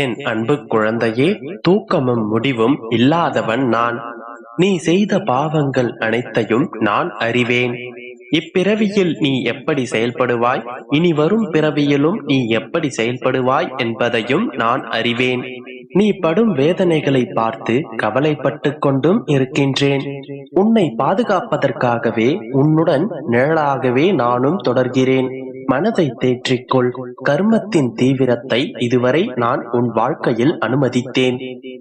என் அன்பு குழந்தையே தூக்கமும் முடிவும் இல்லாதவன் நான். நீ செய்த பாவங்கள் அனைத்தையும் நான் அறிவேன். இப்பிறவியில் நீ எப்படி செயல்படுவாய்? இனி வரும் பிறவியிலும் நீ எப்படி செயல்படுவாய் என்பதையும் நான் அறிவேன். நீ படும் வேதனைகளை பார்த்து கவலைப்பட்டு கொண்டும் இருக்கின்றேன். உன்னை பாதுகாப்பதற்காகவே உன்னுடன் நிழலாகவே நானும் தொடர்கிறேன். மனதை தேற்றிக்கொள். கர்மத்தின் தீவிரத்தை இதுவரை நான் உன் வாழ்க்கையில் அனுமதித்தேன்.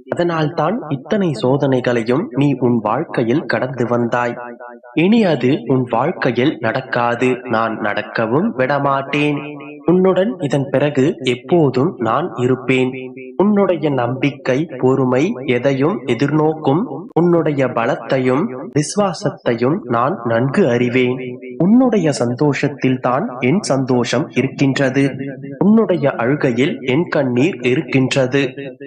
அதனால்தான் இத்தனை சோதனைகளையும் நீ உன் வாழ்க்கையில் கடந்து வந்தாய். இனி அது உன் வாழ்க்கையில் நடக்காது. நான் நடக்கவும் விடமாட்டேன். உன்னுடன் இதன் பிறகு எப்போதும் நான் இருப்பேன். உன்னுடைய நம்பிக்கை பொறுமை எதையும் எதிர்நோக்கும் உன்னுடைய பலத்தையும் விசுவாசத்தையும் நான் நன்கு அறிவேன். உன்னுடைய சந்தோஷத்தில் தான் என் சந்தோஷம் இருக்கின்றது. உன்னுடைய அழுகையில் என் கண்ணீர் இருக்கின்றது.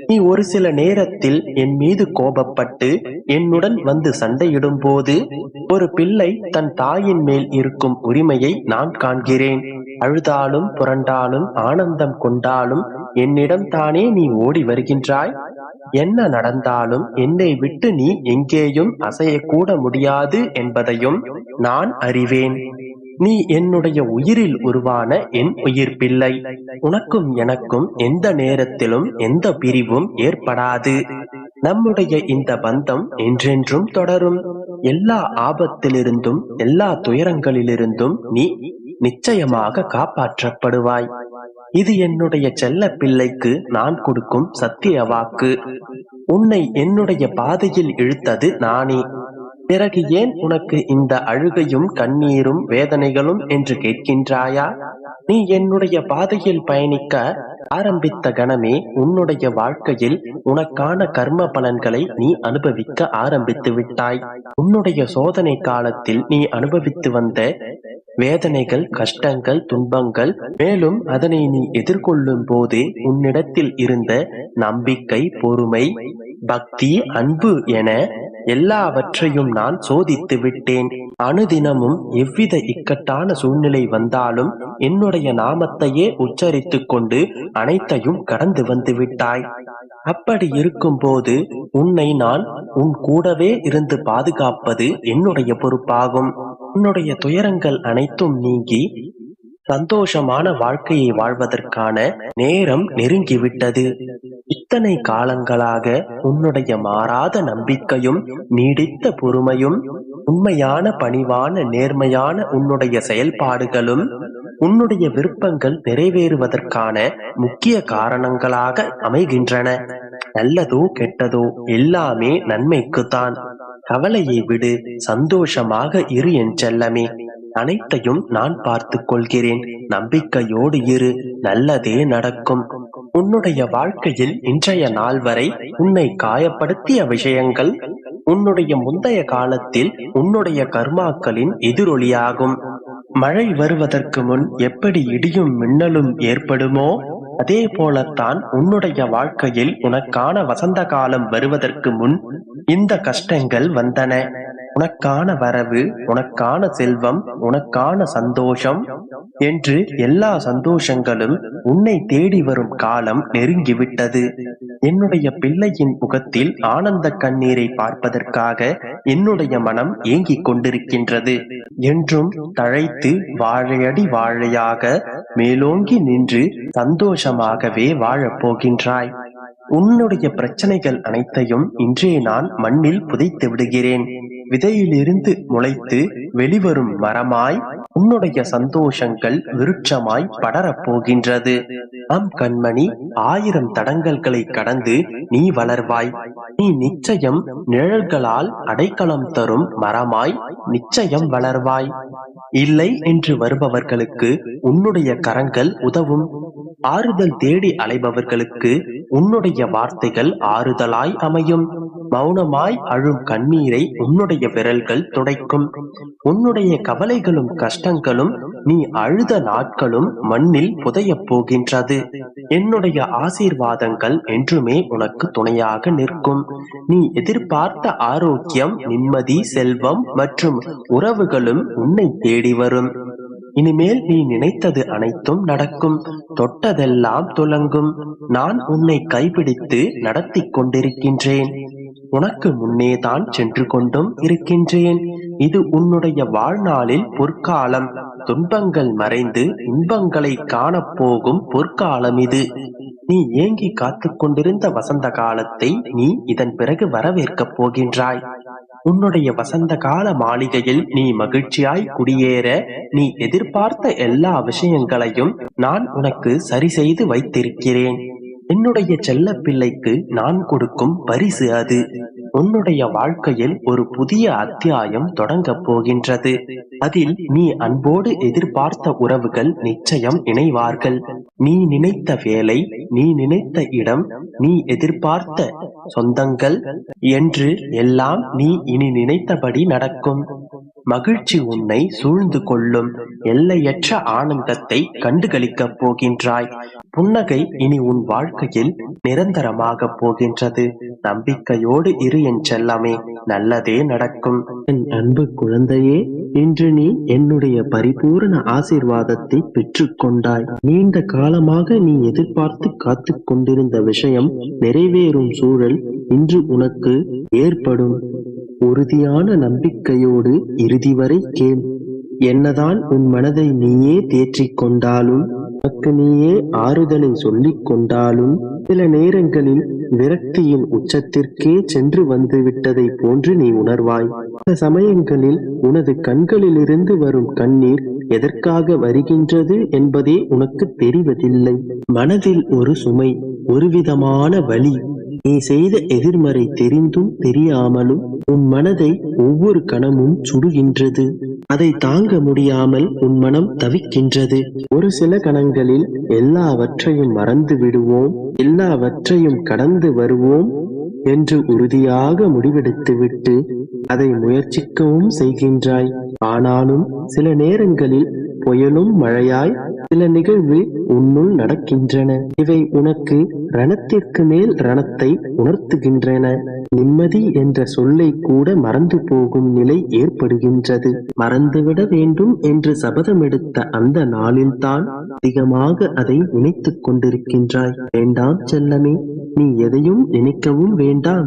நீ ஒரு சில நேரத்தில் என் மீது கோபப்பட்டு என்னுடன் வந்து சண்டையிடும் போது ஒரு பிள்ளை தன் தாயின் மேல் இருக்கும் உரிமையை நான் காண்கிறேன். அழுதாலும் புரண்டாலும் ஆனந்தம் கொண்டாலும் என்னிடம் தானே நீ ஓடி வருகின்றாய். என்ன நடந்தாலும் என்னை விட்டு நீ எங்கேயும் அசையக்கூட முடியாது என்பதையும் நான் அறிவேன். நீ என்னுடைய உயிரில் உருவான என் உயிர் பிள்ளை உனக்கும் எனக்கும் எந்த நேரத்திலும் எந்த பிரிவும் ஏற்படாது. நம்முடைய இந்த பந்தம் என்றென்றும் தொடரும். எல்லா ஆபத்திலிருந்தும் எல்லா துயரங்களிலிருந்தும் நீ நிச்சயமாக காப்பாற்றப்படுவாய். இது என்னுடைய செல்ல பிள்ளைக்கு நான் கொடுக்கும் சத்திய வாக்கு. உன்னை என்னுடைய பாதையில் இழுத்தது நானே. பிறகு ஏன் உனக்கு இந்த அழுகையும் கண்ணீரும் வேதனைகளும் என்று கேட்கின்றாயா? நீ என்னுடைய பாதையில் பயணிக்க ஆரம்பித்த கணமே உன்னுடைய வாழ்க்கையில் உனக்கான கர்ம பலன்களை நீ அனுபவிக்க ஆரம்பித்து விட்டாய். உன்னுடைய சோதனை காலத்தில் நீ அனுபவித்து வந்த வேதனைகள் கஷ்டங்கள் துன்பங்கள் மேலும் அதனை நீ எதிர்கொள்ளும் போது உன்னிடத்தில் இருந்த நம்பிக்கை பொறுமை பக்தி அன்பு என எல்லாவற்றையும் நான் சோதித்து விட்டேன். அனுதினமும் எவ்வித இக்கட்டான சூழ்நிலை வந்தாலும் என்னுடைய நாமத்தையே உச்சரித்துக் கொண்டு அனைத்தையும் கடந்து வந்து விட்டாய். அப்படி இருக்கும்போது உன்னை நான் உன் கூடவே இருந்து பாதுகாப்பது என்னுடைய பொறுப்பாகும். உன்னுடைய துயரங்கள் அனைத்தும் நீங்கி சந்தோஷமான வாழ்க்கையை வாழ்வதற்கான நேரம் நெருங்கிவிட்டது. இத்தனை காலங்களாக உன்னுடைய மாறாத நம்பிக்கையும் நீடித்த பொறுமையும் உண்மையான பணிவான நேர்மையான உன்னுடைய செயல்பாடுகளும் உன்னுடைய விருப்பங்கள் நிறைவேறுவதற்கான முக்கிய காரணங்களாக அமைகின்றன. நல்லதோ கெட்டதோ எல்லாமே நன்மைக்குத்தான். கவலையை விடு சந்தோஷமாக இரு என் செல்லமே. அனைத்தையும் நான் பார்த்துக் கொள்கிறேன். நம்பிக்கையோடு இரு நல்லதே நடக்கும். உன்னுடைய வாழ்க்கையில் இன்றைய நாள் வரை உன்னை காயப்படுத்திய விஷயங்கள் உன்னுடைய முந்தைய காலத்தில் உன்னுடைய கர்மாக்களின் எதிரொலியாகும். மழை வருவதற்கு முன் எப்படி இடியும் மின்னலும் ஏற்படுமோ அதே போலத்தான் உன்னுடைய வாழ்க்கையில் உனக்கான வசந்த காலம் வருவதற்கு முன் இந்த கஷ்டங்கள் வந்தன. உனக்கான வரவு உனக்கான செல்வம் உனக்கான சந்தோஷம் என்று எல்லா சந்தோஷங்களும் உன்னை தேடி வரும் காலம் நெருங்கிவிட்டது. என்னுடைய பிள்ளையின் முகத்தில் ஆனந்த கண்ணீரை பார்ப்பதற்காக என்னுடைய மனம் ஏங்கிக் கொண்டிருக்கின்றது. என்றும் தழைத்து வாழையடி வாழையாக மேலோங்கி நின்று சந்தோஷமாகவே வாழப் போகின்றாய். உன்னுடைய பிரச்சனைகள் அனைத்தையும் இன்றே நான் மண்ணில் புதைத்து விடுகிறேன். விதையிலிருந்து முளைத்து வெளிவரும் மரமாய் உன்னுடைய சந்தோஷங்கள் விருட்சமாய் படரப் போகின்றது. ஆம் கண்மணி ஆயிரம் தடங்கல்களை கடந்து நீ வளர்வாய். நீ நிச்சயம் நிழல்களால் அடைக்கலம் தரும் மரமாய் நிச்சயம் வளர்வாய். இல்லை என்று வருபவர்களுக்கு உன்னுடைய கரங்கள் உதவும். ஆறுதல் தேடி அலைபவர்களுக்கு உன்னுடைய வார்த்தைகள் ஆறுதலாய் அமையும். மௌனமாய் அழும் கண்ணீரை உன்னுடைய விரல்கள் துடைக்கும். உன்னுடைய கவலைகளும் கஷ்டங்களும் நீ அழுத நாட்களும் மண்ணில் புதையப் போகின்றது. என்னுடைய ஆசீர்வாதங்கள் என்றுமே உனக்கு துணையாக நிற்கும். நீ எதிர்பார்த்த ஆரோக்கியம் நிம்மதி செல்வம் மற்றும் உறவுகளும் உன்னை தேடி வரும். இனிமேல் நீ நினைத்தது அனைத்தும் நடக்கும். தொட்டதெல்லாம் துலங்கும். நான் உன்னை கைபிடித்து நடத்தி கொண்டிருக்கின்றேன். உனக்கு முன்னேதான் சென்று கொண்டும் இருக்கின்றேன். இது உன்னுடைய வாழ்நாளில் பொற்காலம். துன்பங்கள் மறைந்து இன்பங்களை காணப்போகும் பொற்காலம் இது. நீ ஏங்கி காத்து கொண்டிருந்த வசந்த காலத்தை நீ இதன் பிறகு வரவேற்கப் போகின்றாய். உன்னுடைய வசந்த கால மாளிகையில் நீ மகிழ்ச்சியாய் குடியேற நீ எதிர்பார்த்த எல்லா விஷயங்களையும் நான் உனக்கு சரி செய்து வைத்திருக்கிறேன். என்னுடைய செல்ல பிள்ளைக்கு நான் கொடுக்கும் பரிசு அது. உன்னுடைய வாழ்க்கையில் ஒரு புதிய அத்தியாயம் தொடங்கப் போகின்றது. அதில் நீ அன்போடு எதிர்பார்த்த உறவுகள் நிச்சயம் இணைவார்கள். நீ நினைத்த வேலை நீ நினைத்த இடம் நீ எதிர்பார்த்த சொந்தங்கள் என்று எல்லாம் நீ இனி நினைத்தபடி நடக்கும். மகிழ்ச்சி உன்னை சூழ்ந்து கொள்ளும். எல்லையற்ற ஆனந்தத்தை கண்டுகளிக்கப் போகின்றாய். புன்னகை இனி உன் வாழ்க்கையில் நிரந்தரமாக போகின்றது. நம்பிக்கையோடு இரு என் செல்லமே நல்லதே நடக்கும். என் அன்பு குழந்தையே இன்று நீ என்னுடைய பரிபூரண ஆசீர்வாதத்தை பெற்றுக்கொண்டாய். நீண்ட காலமாக நீ எதிர்பார்த்து காத்து கொண்டிருந்த விஷயம் நிறைவேறும் சூழல் இன்று உனக்கு ஏற்படும். உறுதியான நம்பிக்கையோடு இறுதி வரை கேள். என்னதான் உன் மனதை நீயே தேற்றிக் கொண்டாலும் உனக்கு நீயே ஆறுதலை சொல்லிக் கொண்டாலும் சில நேரங்களில் விரக்தியின் உச்சத்திற்கே சென்று வந்து விட்டதை போன்று நீ உணர்வாய். சில சமயங்களில் உனது கண்களிலிருந்து வரும் கண்ணீர் எதற்காக வருகின்றது என்பதே உனக்கு தெரிவதில்லை. மனதில் ஒரு சுமை ஒருவிதமான வலி நீ செய்த எதிர்மறை தெரிந்தும் தெரியாமலும் உன் மனதை ஒவ்வொரு கணமும் சுடுகின்றது. அதை தாங்க முடியாமல் உன் மனம் தவிக்கின்றது. ஒரு சில கணங்களில் எல்லாவற்றையும் மறந்து விடுவோம் எல்லாவற்றையும் கடந்து வருவோம் என்று உறுதியாக முடிவெடுத்துவிட்டு அதை முயற்சிக்கவும் செய்கின்றாய். ஆனாலும் சில நேரங்களில் புயலும் மழையாய் சில நிகழ்வு உன்னுள் நடக்கின்றன. இவை உனக்கு ரணத்திற்கு மேல் ரணத்தை உணர்த்துகின்றன. நிம்மதி என்ற சொல்லை கூட மறந்து போகும் நிலை ஏற்படுகின்றது. மறந்துவிட வேண்டும் என்று சபதம் எடுத்த அந்த நாளில்தான் அதிகமாக அதை நினைத்துக் கொண்டிருக்கின்றாய். வேண்டாம் செல்லமே நீ எதையும் நினைக்கவும் வேண்டாம்.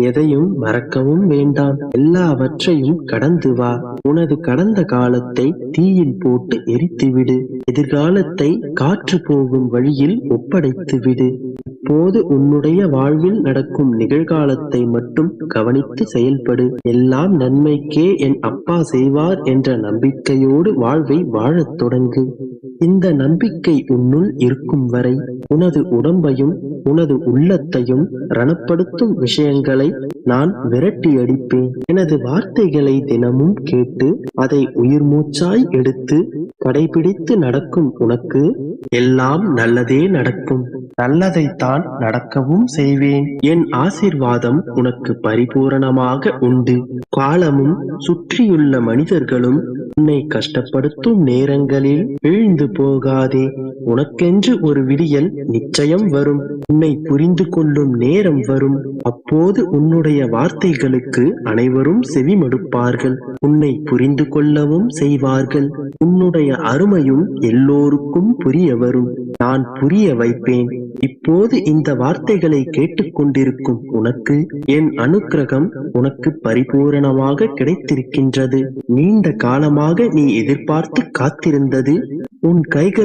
எதையும் மறக்கவும் வேண்டாம். எல்லாவற்றையும் கடந்து வா. உனது கடந்த காலத்தை தீயில் போட்டு எரித்துவிடு. எதிர்காலத்தை காற்று போகும் வழியில் ஒப்படைத்து விடு இப்போது உன்னுடைய வாழ்வில் நடக்கும் நிகழ்காலத்தை மட்டும் கவனித்து செயல்படு. எல்லாம் நன்மைக்கே என் அப்பா செய்வார் என்ற நம்பிக்கையோடு வாழ்வை வாழத் தொடங்கு. இந்த நம்பிக்கை உன்னுள் இருக்கும் வரை உனது உடம்பையும் உனது உள்ளத்தையும் ரணப்படுத்தும் விஷயங்களை நான் விரட்டி அடிப்பேன் எனது வார்த்தைகளை தினமும் கேட்டு அதை உயிர் மூச்சாய் எடுத்து கடைபிடித்து நடக்கும் உனக்கு எல்லாம் நல்லதே நடக்கும். நல்லதைத்தான் நடக்கவும் செய்வேன். என் ஆசீர்வாதம் உனக்கு பரிபூரணமாக உண்டு. காலமும் சுற்றியுள்ள மனிதர்களும் உன்னை கஷ்டப்படுத்தும் நேரங்களில் வீழ்ந்து போகாதே. உனக்கென்று ஒரு விடியல் நிச்சயம் வரும். உன்னை புரிந்து கொள்ளும் நேரம் வரும். அப்போது உன்னுடைய வார்த்தைகளுக்கு அனைவரும் செவிமடுப்பார்கள். உன்னை புரிந்து கொள்ளவும் செய்வார்கள். உன்னுடைய அருமையும் எல்லோருக்கும் புரிய வரும். நான் புரிய வைப்பேன். இப்போது இந்த வார்த்தைகளை கேட்டுக்கொண்டிருக்கும் உனக்கு என் அனுக்கிரகம் உனக்கு பரிபூரணமாக கிடைத்திருக்கின்றது. நீண்ட காலமாக நீ எதிர்பார்த்து காத்திருந்தது. உன் கைகள்